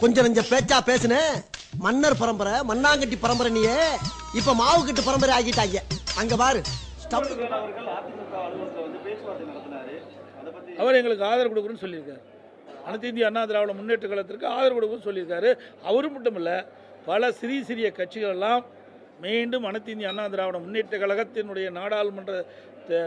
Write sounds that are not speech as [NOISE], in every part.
கொஞ்சம் நெஞ்ச பேச்சா பேசுன. மன்னர் பரம்பரை மண்ணாங்கட்டி பரம்பரை நீயே. இப்ப மாவு கட்டு பரம்பரை ஆகிட்டாங்க. அங்க பாரு. அவர் எங்களுக்கு ஆதரவு கொடுக்குறேன்னு சொல்லியிருக்காரு. அனைத்து இந்திய அண்ணா திராவிட முன்னேற்ற கழகத்திற்கு ஆதரவு கொடுக்குன்னு சொல்லியிருக்காரு. அவரும் மட்டும் இல்லை பல சிறிய சிறிய கட்சிகள் எல்லாம் மீண்டும் அனைத்து இந்திய அண்ணா திராவிட முன்னேற்ற கழகத்தினுடைய நாடாளுமன்ற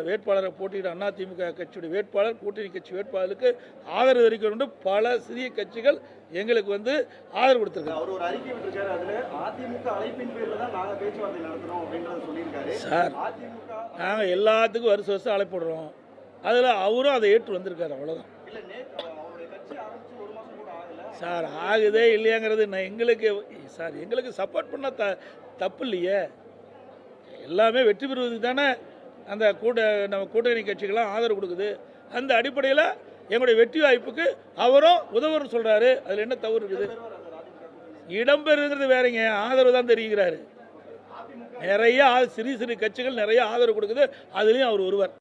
வேட்பாளரை போட்டியிட அண்ணா திமுக கட்சியுடைய வேட்பாளர் கூட்டணி கட்சி வேட்பாளருக்கு ஆதரவு தெரிவிக்க பல சிறிய கட்சிகள் எங்களுக்கு வந்து ஆதரவு கொடுத்துருக்காங்க. அவர் ஒரு அறிக்கை விட்டிருக்காரு. அதுல அதிமுக அழைப்பின் பேர்ல தான் நாங்க பேச்சுவார்த்தை நடத்துறோம் அப்படின்றத சொல்லியிருக்காரு. சார் அதிமுக நாங்கள் எல்லாத்துக்கும் வருஷம் வருஷம் அழைப்பிடுறோம் அதில் அவரும் அதை ஏற்று வந்திருக்காரு அவ்வளோதான் சார் ஆகுதே இல்லையாங்கிறது நான் எங்களுக்கு சார் எங்களுக்கு சப்போர்ட் பண்ண த தப்பு இல்லையே. எல்லாமே வெற்றி பெறுவதுக்கு தானே அந்த கூட்ட நம்ம கூட்டணி கட்சிகள்லாம் ஆதரவு கொடுக்குது. அந்த அடிப்படையில் எங்களுடைய வெற்றி வாய்ப்புக்கு அவரும் உதவுன்னு சொல்கிறாரு அதில் என்ன தவறு இருக்குது? இடம்பெறுங்கிறது வேறங்க. ஆதரவு தான் தெரிகிறாரு நிறைய சிறு சிறு கட்சிகள் நிறைய ஆதரவு கொடுக்குது. அதுலேயும் அவர் ஒருவர்.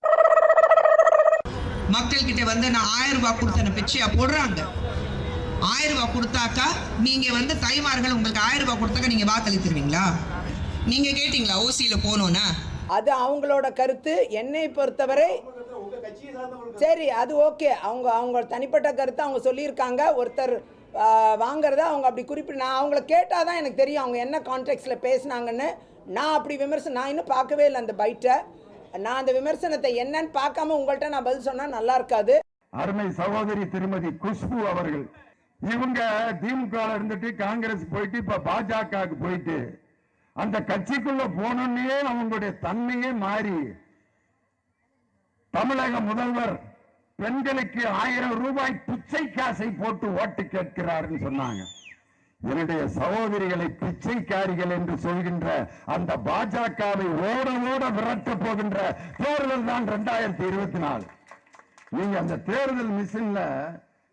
மக்கள் கிட்ட வந்து நான் ஆயிரம் ரூபாய் கொடுத்தன பிச்சையா போடுறாங்க. ஆயிரம் ரூபாய் கொடுத்தாக்கா நீங்க வந்து தாய்மார்கள் உங்களுக்கு ஆயிரம் ரூபாய் கொடுத்தாக்கா நீங்க வாக்களித்துருவீங்களா? நீங்க கேட்டீங்களா ஓசியில போனோன்னா அது அவங்களோட கருத்து. என்னை பொறுத்தவரை சரி அது ஓகே. அவங்க அவங்க தனிப்பட்ட கருத்து அவங்க சொல்லியிருக்காங்க. ஒருத்தர் வாங்குறத அவங்க அப்படி குறிப்பிட்டு நான் அவங்கள கேட்டால் தான் எனக்கு தெரியும் அவங்க என்ன கான்டெக்ட்ஸில் பேசுனாங்கன்னு. நான் அப்படி விமர்சனம் நான் இன்னும் பார்க்கவே இல்லை அந்த பைட்டை நான் அந்த விமர்சனத்தை என்னன்னு பார்க்காம உங்கள்கிட்ட நான் பதில் சொன்னால் நல்லா இருக்காது. அருமை சகோதரி திருமதி குஷ்பு அவர்கள். இவங்க திமுக இருந்துட்டு காங்கிரஸ் போயிட்டு இப்ப பாஜகவுக்கு போயிட்டு அந்த கட்சிக்குள்ள போனோன்னே அவங்களுடைய தன்மையே மாறி. தமிழக முதல்வர் பெண்களுக்கு ஆயிரம் ரூபாய் பிச்சை காசை போட்டு ஓட்டு கேட்கிறார்னு சொன்னாங்க. என்னுடைய சகோதரிகளை பிச்சைக்காரிகள் என்று சொல்கின்ற அந்த பாஜகவை ஓட ஓட விரட்ட போகின்ற தேர்தல் தான் இரண்டாயிரத்தி இருபத்தி நாலு. நீங்க அந்த தேர்தல் மிஷின்ல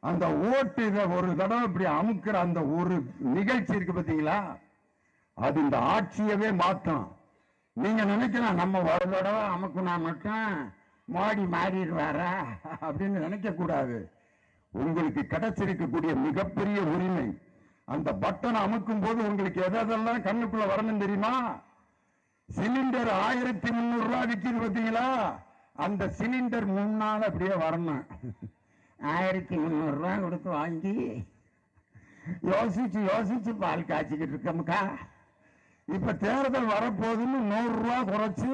அந்த ஓட்டு ஒரு தடவை இப்படி அமுக்கிற அந்த ஒரு நிகழ்ச்சி இருக்கு பாத்தீங்களா அது இந்த ஆட்சியவே மாற்றும் நீங்க நினைக்கலாம் நம்ம ஒரு தடவை அமுக்குனா மட்டும் மாடி மாறிடுவாரா அப்படின்னு நினைக்க கூடாது உங்களுக்கு கிடைச்சிருக்கக்கூடிய மிகப்பெரிய உரிமை அந்த பட்டன் அமுக்கும் போது உங்களுக்கு எதெல்லாம் கண்ணுக்குள்ள வரணும் தெரியுமா? சிலிண்டர் ஆயிரத்தி முந்நூறு ரூபாய் விற்கிது பார்த்தீங்களா? அந்த சிலிண்டர் முன்னால் அப்படியே வரணும். ஆயிரத்தி முந்நூறு ரூபாய் கொடுத்து வாங்கி யோசிச்சு யோசிச்சு பால் காய்ச்சிக்கிட்டு இருக்கமுக்கா. இப்ப தேர்தல் வரப்போகுதுன்னு நூறு ரூபா குறைச்சு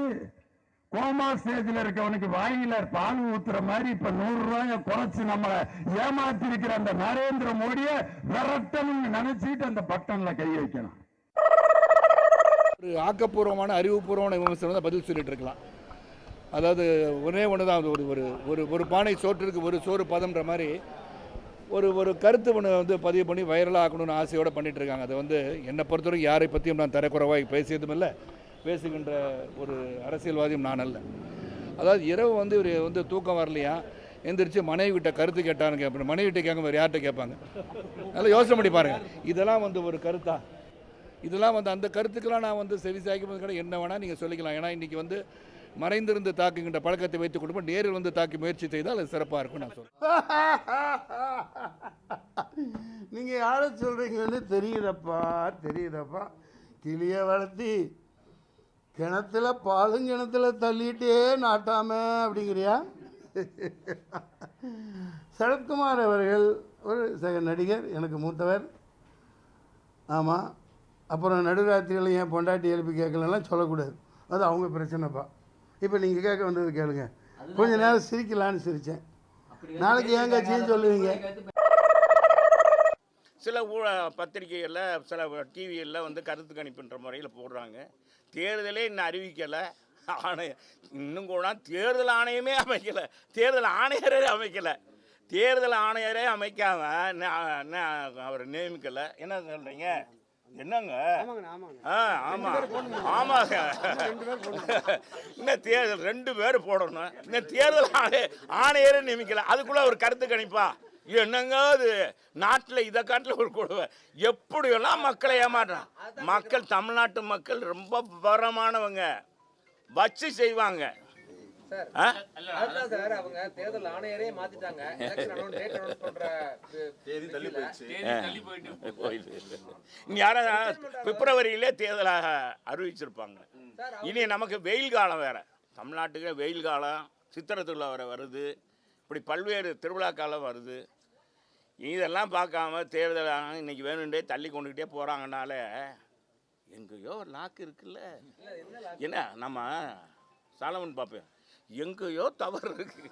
கோமா ஸ்டேஜில் இருக்கவனுக்கு வாயில பால் ஊத்துற மாதிரி இப்ப நூறு ரூபாய குறைச்சு நம்மளை ஏமாத்திருக்கிற அந்த நரேந்திர மோடிய விரட்டணும்னு நினைச்சிட்டு அந்த பட்டன்ல கை வைக்கணும். ஒரு ஆக்கப்பூர்வமான அறிவுபூர்வமான விமர்சனம் தான் பதில் சொல்லிட்டு இருக்கலாம். அதாவது ஒரே ஒன்று தான் ஒரு ஒரு ஒரு ஒரு பானை சோற்றிற்கு ஒரு சோறு பதம்ன்ற மாதிரி ஒரு ஒரு கருத்து ஒன்று வந்து பதிவு பண்ணி வைரலாக ஆக்கணும்னு ஆசையோடு பண்ணிட்டு இருக்காங்க அதை வந்து என்னை பொறுத்தவரைக்கும் யாரை பற்றியும் நான் தரக்குறைவாக பேசியதும் இல்லை. பேசுகின்ற ஒரு அரசியல்வாதியும் நான் அல்ல. அதாவது இரவு வந்து இவர் வந்து தூக்கம் வரலையா? எந்திரிச்சு மனைவி கிட்ட கருத்து கேட்டான்னு கேட்பேன் மனைவி கிட்ட கேட்க வேறு யார்கிட்ட கேட்பாங்க? நல்லா யோசனை பண்ணி பாருங்க. இதெல்லாம் வந்து ஒரு கருத்தா? இதெல்லாம் வந்து அந்த கருத்துக்கெல்லாம் நான் வந்து செவி சாய்க்கும் கூட என்ன வேணால் நீங்கள் சொல்லிக்கலாம். ஏன்னா இன்றைக்கி வந்து மறைந்திருந்து தாக்குகின்ற பழக்கத்தை வைத்துக் கொண்டு நேரில் வந்து தாக்கி முயற்சி செய்தால் அது சிறப்பாக இருக்கும் நான் சொல்கிறேன் [LAUGHS] நீங்கள் யாரை சொல்கிறீங்கன்னு தெரியுதப்பா தெரியுதப்பா. கிளியை வளர்த்தி கிணத்துல பாலும் கிணத்துல தள்ளிட்டே நாட்டாம அப்படிங்கிறியா? [LAUGHS] சரத்குமார் அவர்கள் ஒரு சக நடிகர் எனக்கு மூத்தவர். ஆமாம் அப்புறம் நடுராத்திரியில் ஏன் பொண்டாட்டி எழுப்பி கேட்கலலாம் சொல்லக்கூடாது. அது அவங்க பிரச்சனைப்பா. இப்போ நீங்கள் கேட்க வந்தது கேளுங்க. கொஞ்ச நேரம் சிரிக்கலான்னு சிரித்தேன் நாளைக்கு ஏன் கட்சின்னு சொல்லுவீங்க? சில ஊழ பத்திரிகைகளில் சில டிவிகளில் வந்து கருத்து கணிப்புன்ற முறையில் போடுறாங்க. தேர்தலே இன்னும் அறிவிக்கலை. ஆணைய இன்னும் கூட தேர்தல் ஆணையமே அமைக்கலை. தேர்தல் ஆணையரே அமைக்கலை. தேர்தல் ஆணையரே அமைக்காம அவர் நியமிக்கலை. என்ன சொல்கிறீங்க என்னங்க? ஆமாங்க. இன்னும் தேர்தல் ரெண்டு பேர் போடணும். இன்னும் தேர்தல் ஆணைய ஆணையரே நியமிக்கலை. அதுக்குள்ளே ஒரு கருத்து கணிப்பா. என்னங்க அது? நாட்டில் இதை காட்டில் ஒரு கொடுவை எப்படியெல்லாம் மக்களை ஏமாற்றான் மக்கள் தமிழ்நாட்டு மக்கள் ரொம்ப விவரமானவங்க. வச்சு செய்வாங்க. [LAUGHS] பிப்ரவரியிலே தேர்தலாக அறிவிச்சிருப்பாங்க. இனி நமக்கு வெயில் காலம் வேற. தமிழ்நாட்டுக்கு வெயில் காலம். சித்திரை திருவிழா வர வருது. இப்படி பல்வேறு திருவிழா காலம் வருது இதெல்லாம் பார்க்காம தேர்தல் ஆணையம் இன்னைக்கு வேணுண்டே தள்ளி கொண்டுக்கிட்டே போகிறாங்கனால எங்கேயோ ஒரு லாக்கு இருக்குல்ல. என்ன நம்ம சாலமன் பார்ப்பேன் எங்கேயோ தவறு இருக்கு.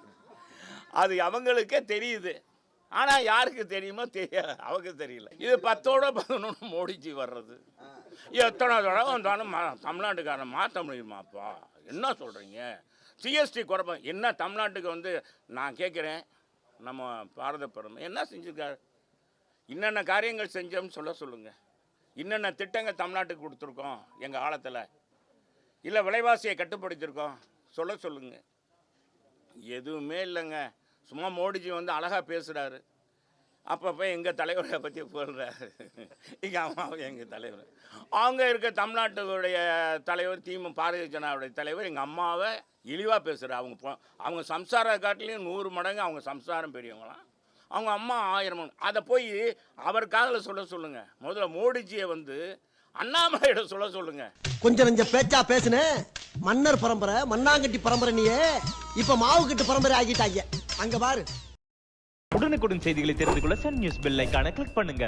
அது அவங்களுக்கே தெரியுது. ஆனால் யாருக்கு தெரியுமோ தெரியாது. அவங்க தெரியல. இது பத்தோட பதினொன்று மோடிஜி வர்றது. எத்தனை தடவை வந்தாலும் மா- தமிழ்நாட்டுக்காரன் மாற்ற முடியுமாப்பா? என்ன சொல்கிறீங்க ஜிஎஸ்டி குறைப்ப என்ன தமிழ்நாட்டுக்கு வந்து நான் கேட்குறேன் நம்ம பாரத பிரதமர் என்ன செஞ்சுருக்காரு? என்னென்ன காரியங்கள் செஞ்சோம்னு சொல்ல சொல்லுங்கள் என்னென்ன திட்டங்கள் தமிழ்நாட்டுக்கு கொடுத்துருக்கோம் எங்கள் ஆழத்தில்? இல்லை விலைவாசியை கட்டுப்படுத்தியிருக்கோம். சொல்ல சொல்லுங்கள் எதுவுமே இல்லைங்க. சும்மா மோடிஜி வந்து அழகாக பேசுகிறாரு அப்பப்போ எங்கள் தலைவரை பற்றி போடுறாரு எங்கள் அம்மாவை எங்கள் தலைவர். அவங்க இருக்க தமிழ்நாட்டுடைய தலைவர் திமு பாரதிய ஜனதாவுடைய தலைவர் எங்கள் அம்மாவை இழிவாக பேசுகிறார் அவங்க போ அவங்க சம்சார காட்டிலையும் நூறு மடங்கு அவங்க சம்சாரம் பெரியவங்களாம். அவங்க அம்மா ஆயிரம் அதை போய் அவர் காதில் சொல்ல சொல்லுங்கள் முதல்ல மோடிஜியை வந்து அண்ணாமலையிட சொல்ல சொல்லுங்கள் கொஞ்சம் நஞ்ச பேச்சா பேசுன. மன்னர் பரம்பரை மண்ணாங்கட்டி பரம்பரை நீயே இப்ப மாவு கட்டு பரம்பரை ஆகிட்டாங்க. அங்க பாரு. உடனுக்குடன் செய்திகளை தெரிந்து கொள்ள சன் நியூஸ் பெல் ஐகானை கிளிக் பண்ணுங்க.